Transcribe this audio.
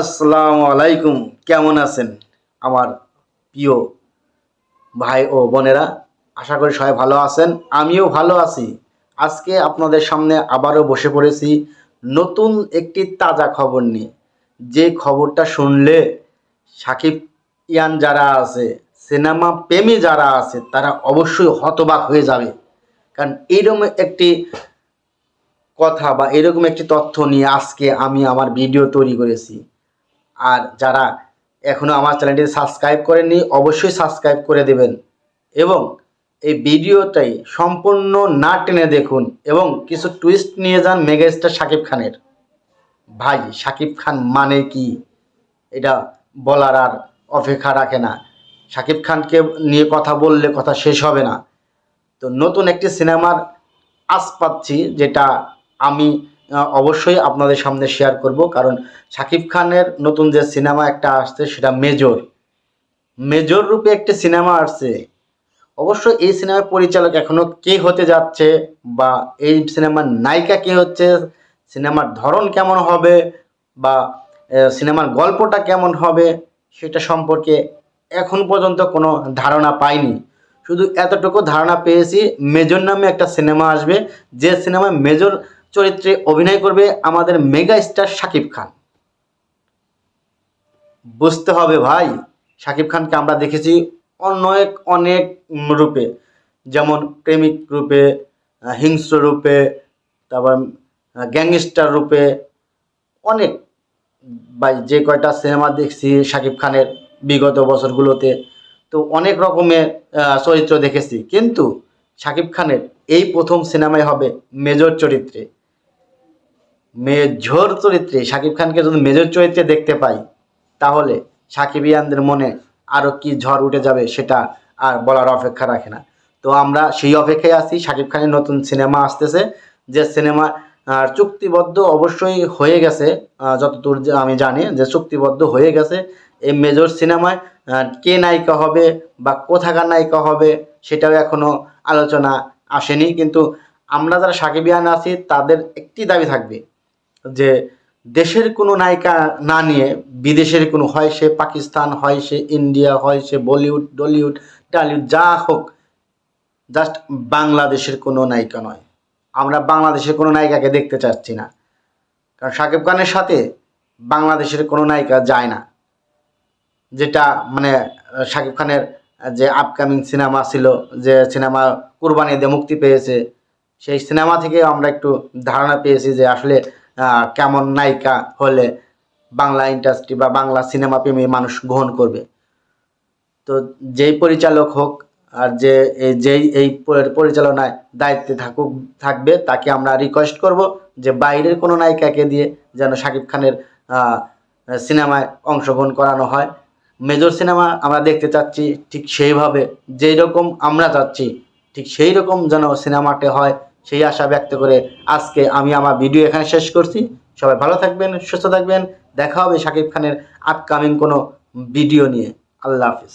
আসসালামু আলাইকুম। কেমন আছেন আমার প্রিয় ভাই ও বোনেরা? আশা করি সবাই ভালো আছেন, আমিও ভালো আছি। আজকে আপনাদের সামনে আবারও বসে পড়েছি নতুন একটি তাজা খবর নিয়ে। যে খবরটা শুনলে সাকিব ইয়ান যারা আছে, সিনেমা প্রেমী যারা আছে, তারা অবশ্যই হতবাক হয়ে যাবে। কারণ এইরকম একটি কথা বা এরকম একটি তথ্য নিয়ে আজকে আমি আমার ভিডিও তৈরি করেছি। আর যারা এখনও আমার চ্যানেলটি সাবস্ক্রাইব করেননি, অবশ্যই সাবস্ক্রাইব করে দেবেন। এবং এই ভিডিওটাই সম্পূর্ণ না টেনে দেখুন এবং কিছু টুইস্ট নিয়ে যান মেগাস্টার শাকিব খানের। ভাই, শাকিব খান মানে কি? এটা বলার আর অপেক্ষা রাখে না। শাকিব খানকে নিয়ে কথা বললে কথা শেষ হবে না। তো নতুন একটি সিনেমার আস পাচ্ছি, যেটা আমি অবশ্যই আপনাদের সামনে শেয়ার করব, কারণ শাকিব খানের নতুন যে সিনেমা একটা আসছে, সেটা মেজর মেজর রূপে একটি সিনেমা আসছে। অবশ্য এই সিনেমার পরিচালক এখনও কে হতে যাচ্ছে বা এই সিনেমার নায়িকা কে হচ্ছে সিনেমার ধরন কেমন হবে বা সিনেমার গল্পটা কেমন হবে, সেটা সম্পর্কে এখন পর্যন্ত কোনো ধারণা পাইনি। শুধু এতটুকু ধারণা পেয়েছি মেজর নামে একটা সিনেমা আসবে, যে সিনেমায় মেজর চরিত্রে অভিনয় করবে আমাদের মেগা স্টার শাকিব খান। বুঝতে হবে ভাই, শাকিব খানকে আমরা দেখেছি অনেক অনেক রূপে, যেমন প্রেমিক রূপে, হিংস্র রূপে, তারপর, গ্যাংস্টার রূপে অনেক। বা যে কয়টা সিনেমা দেখছি শাকিব খানের বিগত বছরগুলোতে, তো অনেক রকমের চরিত্র দেখেছি। কিন্তু শাকিব খানের এই প্রথম সিনেমায় হবে মেজর চরিত্রে। মেজর চরিত্রে শাকিব খানকে যদি মেজর চরিত্রে দেখতে পাই তাহলে সাকিবিয়ানদের মনে আরও কি ঝড় উঠে যাবে সেটা আর বলার অপেক্ষা রাখে না। তো আমরা সেই অপেক্ষায় আছি শাকিব খানের নতুন সিনেমা আসতেছে যে সিনেমা আহ, চুক্তিবদ্ধ অবশ্যই হয়ে গেছে যতদূর আমি জানি যে চুক্তিবদ্ধ হয়ে গেছে। এই মেজর সিনেমায় কে নায়িকা হবে বা কোথাকার নায়িকা হবে সেটাও এখনও আলোচনা আসেনি। কিন্তু আমরা যারা সাকিবিয়ান আছি তাদের একটি দাবি থাকবে যে দেশের কোনো নায়িকা না নিয়ে বিদেশের কোনো, হয় সে পাকিস্তান, হয় সে ইন্ডিয়া, হয় সে বলিউড, টলিউড, টালিউড, যা হোক, জাস্ট বাংলাদেশের কোনো নায়িকা নয়। আমরা বাংলাদেশের কোনো নায়িকাকে দেখতে চাচ্ছি না। কারণ শাকিব খানের সাথে বাংলাদেশের কোনো নায়িকা যায় না। যেটা মানে শাকিব খানের যে আপকামিং সিনেমা ছিল, যে সিনেমা কুরবানি দিয়ে মুক্তি পেয়েছে, সেই সিনেমা থেকে আমরা একটু ধারণা পেয়েছি যে আসলে কেমন নায়িকা হলে বাংলা ইন্ডাস্ট্রি বা বাংলা সিনেমা প্রেমী মানুষ গ্রহণ করবে। তো যেই পরিচালক হোক আর যে যেই, এই পরিচালনায় দায়িত্বে থাকুক, থাকবে, তাকে আমরা রিকোয়েস্ট করব যে বাইরের কোনো নায়িকাকে দিয়ে যেন শাকিব খানের সিনেমায় অংশগ্রহণ করানো হয়। মেজর সিনেমা আমরা দেখতে চাচ্ছি ঠিক সেইভাবে, যেই রকম আমরা চাচ্ছি, ঠিক সেই রকম যেন সিনেমাটি হয়। সেই আশা ব্যক্ত করে আজকে আমি আমার ভিডিও এখানে শেষ করছি। সবাই ভালো থাকবেন, সুস্থ থাকবেন। দেখা হবে শাকিব খানের আপকামিং কোনো ভিডিও নিয়ে। আল্লাহ হাফিজ।